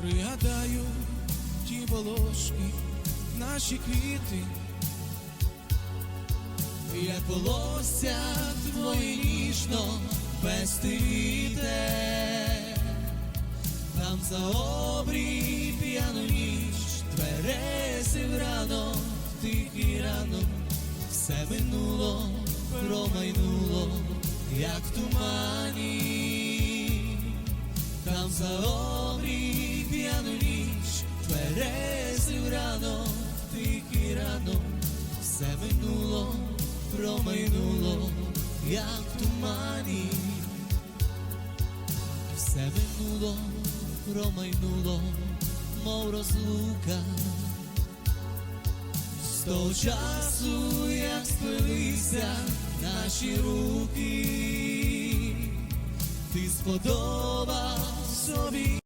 Пригадаю ті волошки, наші квіти, як волосся твоє ніжно пестите, там за обрій п'яну ніч, тверезив ранок, тихий ранок, все минуло, промайнуло, як в тумані, там за обрій п'яну ніч, тверезив ранок, тихий ранок, все минуло, промайнуло, як в тумані, все минуло, промайнуло, мов розлука. З того часу, як сплелися наші руки, ти сподобав собі.